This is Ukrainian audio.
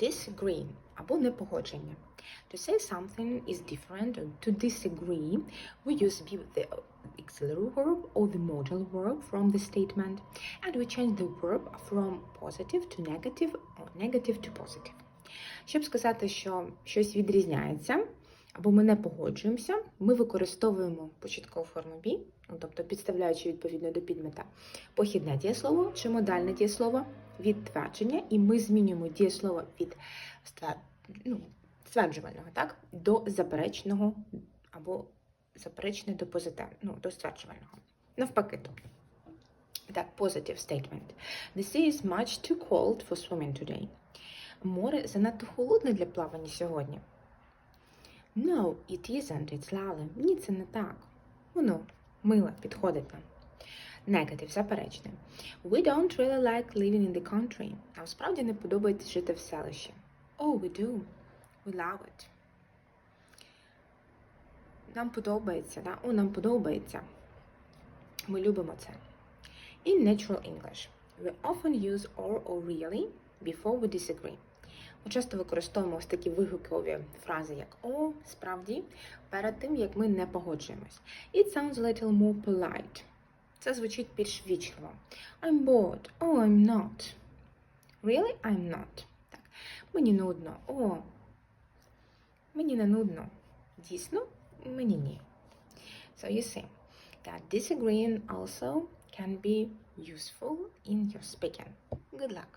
disagree або непогодження. To say something is different or to disagree, we use the auxiliary verb or the modal verb from the statement, and we change the verb from positive to negative or negative to positive. Щоб сказати, що щось відрізняється, або ми не погоджуємося, ми використовуємо початкову форму be, ну, тобто підставляючи відповідно до підмета похідне дієслово чи модальне дієслово від твердження, і ми змінюємо дієслово від ну, стверджувального так, до заперечного або заперечне до позитивного, ну, до стверджувального. Навпаки, тобто. Так, positive statement. The sea is much too cold for swimming today. Море занадто холодне для плавання сьогодні. No, it isn't, it's lovely. Ні, це не так. Воно мило, підходить нам. Negative, заперечне. We don't really like living in the country. Нам справді не подобається жити в селищі. Oh, we do. We love it. Нам подобається, да? О, нам подобається. Ми любимо це. In natural English, we often use or or really before we disagree. Ми часто використовуємо ось такі вигукові фрази, як о, справді, перед тим, як ми не погоджуємось. It sounds a little more polite. Це звучить більш вічливо. I'm bored. Oh, I'm not. Really, I'm not. Так. Мені нудно. О, мені не нудно. Дійсно, мені ні. So you see that disagreeing also can be useful in your speaking. Good luck.